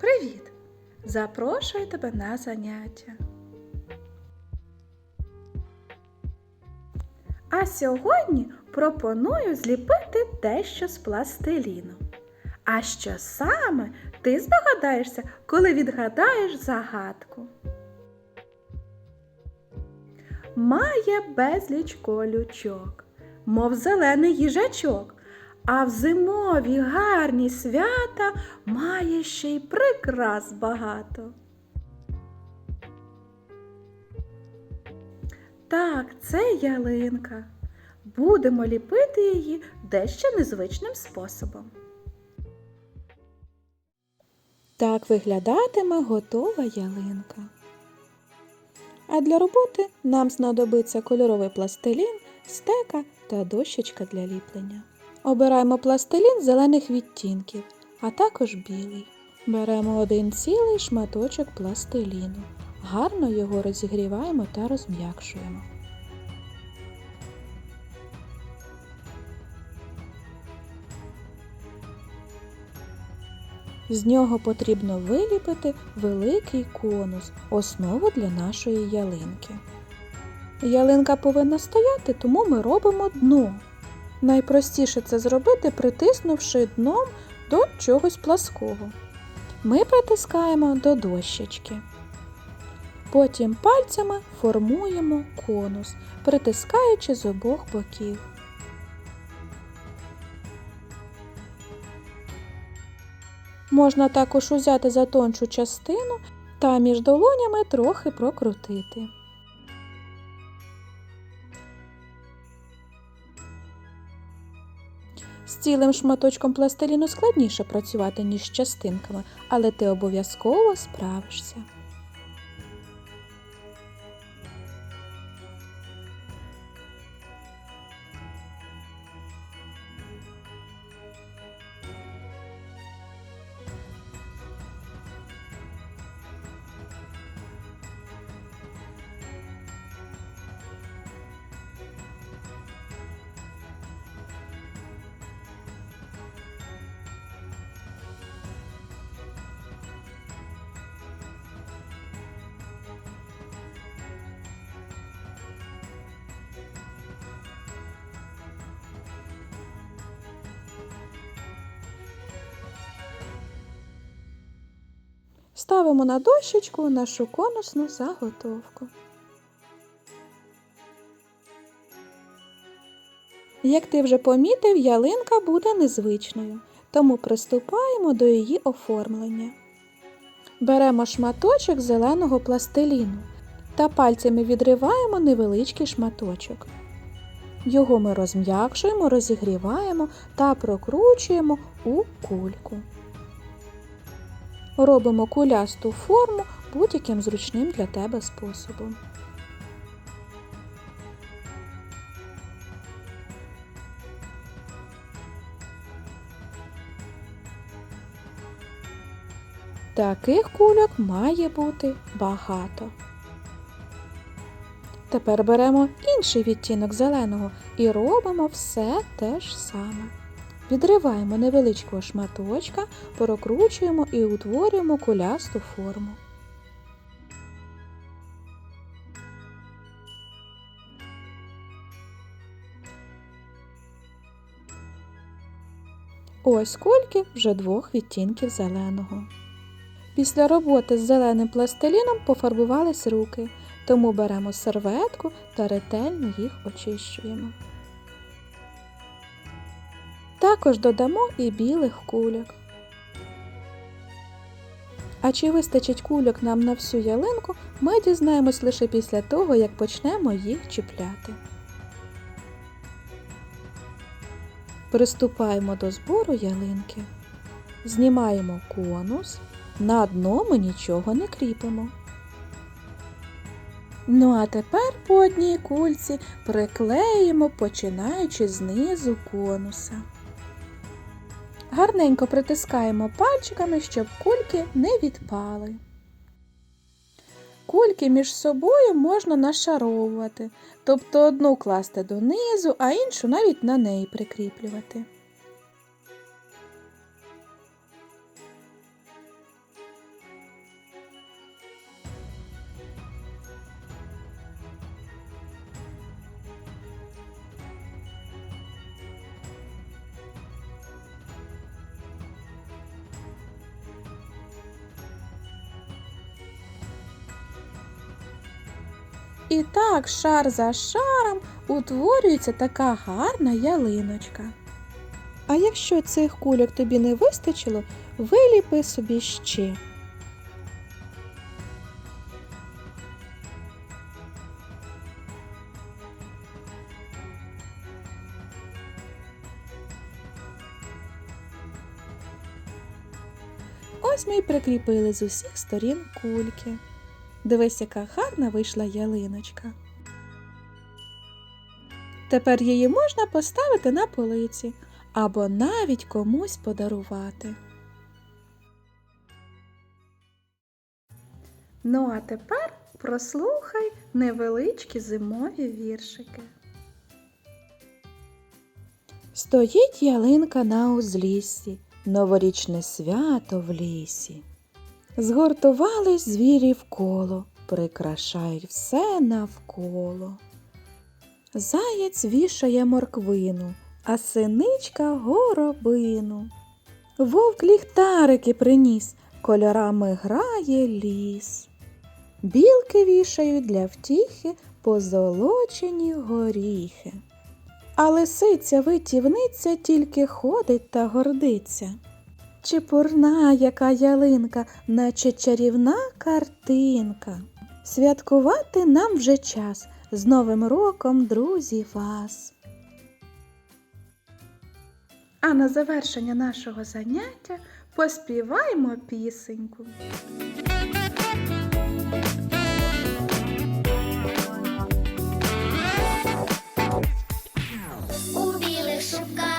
Привіт! Запрошую тебе на заняття. А сьогодні пропоную зліпити дещо з пластиліну. А що саме ти здогадаєшся, коли відгадаєш загадку? Має безліч колючок, мов зелений їжачок, а в зимові гарні свята має ще й прикрас багато. Так, це ялинка. Будемо ліпити її дещо незвичним способом. Так виглядатиме готова ялинка. А для роботи нам знадобиться кольоровий пластилін, стека та дощечка для ліплення. Обираємо пластилін зелених відтінків, а також білий. Беремо один цілий шматочок пластиліну. Гарно його розігріваємо та розм'якшуємо. З нього потрібно виліпити великий конус, основу для нашої ялинки. Ялинка повинна стояти, тому ми робимо дно. Найпростіше це зробити, притиснувши дном до чогось плаского. Ми притискаємо до дощечки. Потім пальцями формуємо конус, притискаючи з обох боків. Можна також узяти за тоншу частину та між долонями трохи прокрутити. Цілим шматочком пластиліну складніше працювати, ніж з частинками, але ти обов'язково справишся. Ставимо на дощечку нашу конусну заготовку. Як ти вже помітив, ялинка буде незвичною, тому приступаємо до її оформлення. Беремо шматочок зеленого пластиліну та пальцями відриваємо невеличкий шматочок. Його ми розм'якшуємо, розігріваємо та прокручуємо у кульку. Робимо кулясту форму будь-яким зручним для тебе способом. Таких кульок має бути багато. Тепер беремо інший відтінок зеленого і робимо все те ж саме. Відриваємо невеличкого шматочка, прокручуємо і утворюємо кулясту форму. Ось кульки вже двох відтінків зеленого. Після роботи з зеленим пластиліном пофарбувались руки, тому беремо серветку та ретельно їх очищуємо. Також додамо і білих кульок. А чи вистачить кульок нам на всю ялинку, ми дізнаємось лише після того, як почнемо їх чіпляти. Приступаємо до збору ялинки. Знімаємо конус, на дно ми нічого не кріпимо. Ну а тепер по одній кульці приклеїмо, починаючи знизу конуса. Гарненько притискаємо пальчиками, щоб кульки не відпали. Кульки між собою можна нашаровувати, тобто одну класти донизу, а іншу навіть на неї прикріплювати. І так шар за шаром утворюється така гарна ялиночка. А якщо цих кульок тобі не вистачило, виліпи собі ще. Ось ми й прикріпили з усіх сторін кульки. Дивись, яка гарна вийшла ялиночка. Тепер її можна поставити на полиці або навіть комусь подарувати. Ну, а тепер прослухай невеличкі зимові віршики. Стоїть ялинка на узліссі, новорічне свято в лісі. Згуртувались звірі вколо, прикрашають все навколо. Заєць вішає морквину, а синичка горобину. Вовк ліхтарики приніс, кольорами грає ліс. Білки вішають для втіхи позолочені горіхи. А лисиця витівниця тільки ходить та гордиться. Чепурна, яка ялинка, наче чарівна картинка. Святкувати нам вже час. З Новим роком, друзі, вас. А на завершення нашого заняття поспіваємо пісеньку. У білих шубках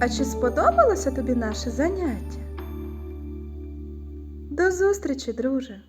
А чи сподобалося тобі наше заняття? До зустрічі, друже!